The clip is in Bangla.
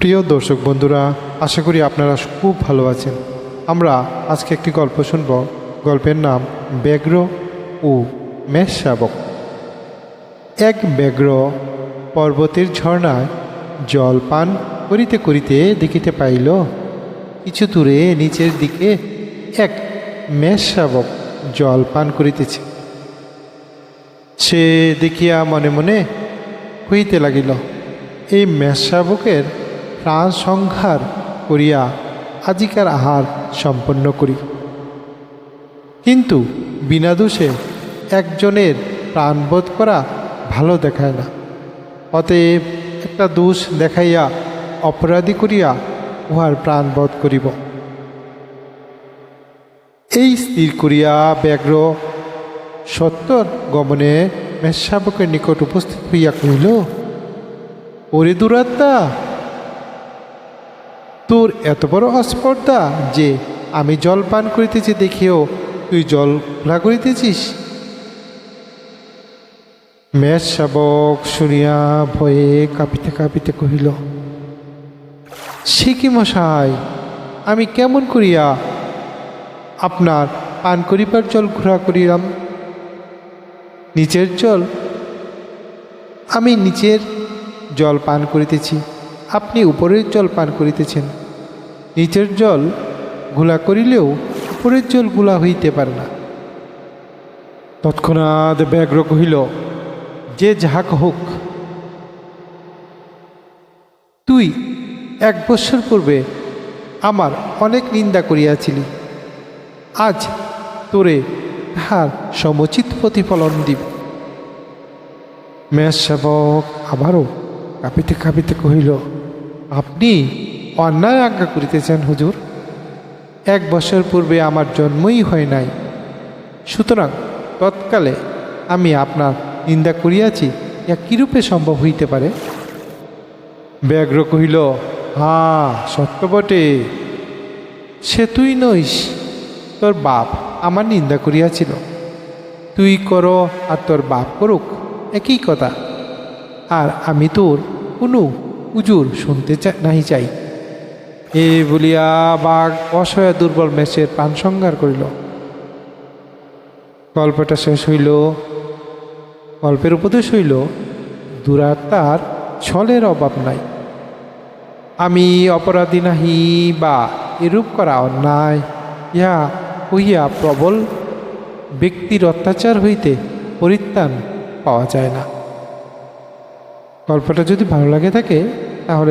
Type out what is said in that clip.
প্রিয় দর্শক বন্ধুরা, আশা করি আপনারা খুব ভালো আছেন। আমরা আজকে একটি গল্প শুনব। গল্পের নাম ব্যাঘ্র ও মেষ শাবক এক ব্যাঘ্র পর্বতের ঝর্ণায় জল পান করিতে করিতে দেখিতে পাইল, কিছু দূরে নিচের দিকে এক মেষ শাবক জল পান করিতেছে। সে দেখিয়া মনে মনে হইতে লাগিল, এই মেষশাবকের প্রাণ সংহার করিয়া আজিকার আহার সম্পন্ন করি। কিন্তু বিনা দোষে একজনের প্রাণবোধ করা ভালো দেখায় না। অতএব একটা দোষ দেখাইয়া অপরাধী করিয়া উহার প্রাণবোধ করিব। এই স্থির করিয়া ব্যাঘ্র সত্তর গমনে মেষশাবকের নিকট উপস্থিত হইয়া কহিল, ওরে দুরাত্মা তোর এত বড় অস্পর্ধা যে আমি জল পান করিতেছি দেখিও তুই জল খোলা করিতেছিস? মেষ শাবক শুনিয়া ভয়ে কাঁপিতে কাঁপিতে কহিল, সে কি মশাই, আমি কেমন করিয়া আপনার পান করিবার জল ঘোরা করিলাম? নিচের জল? আমি নিচের জল পান করিতেছি, আপনি উপরের জল পান করিতেছেন। নিচের জলগুলা করিলেও উপরের জলগুলা হইতে পারে না। তৎক্ষণাৎ ব্যাঘ্র কহিল, যে যাহা হোক তুই এক বৎসর পূর্বে আমার অনেক নিন্দা করিয়াছিলি। আজ তোরে তাহার সমুচিত প্রতিফলন দিব। মেষ সেবক আবারও কাঁপিতে কাঁপিতে কহিল, আপনি অন্যায় আজ্ঞা করিতেছেন হুজুর। এক বছর পূর্বে আমার জন্মই হয় নাই। সুতরাং তৎকালে আমি আপনার নিন্দা করিয়াছি ইয়া কিরূপে সম্ভব হইতে পারে? ব্যাঘ্র কহিল হা সত্য বটে। সে তুই নইস তোর বাপ আমার নিন্দা করিয়াছিল। তুই করো আর তোর বাপ করুক একই কথা। আর আমি তোর কোনো উজুর শুনতে চা নাহি চাই। এ বলিয়া বাঘ অসহায় দুর্বল মেষের প্রাণ সংহার করিল। গল্পটা শেষ হইল, গল্পের উপদেশ হইল, দুরাত্মার ছলের অভাব নাই। আমি অপরাধী নাহি বা এরূপ করা অন্যায়, ইহা হইয়া প্রবল ব্যক্তির অত্যাচার হইতে পরিত্রাণ পাওয়া যায় না। গল্পটা যদি ভালো লাগে থাকে, তাহলে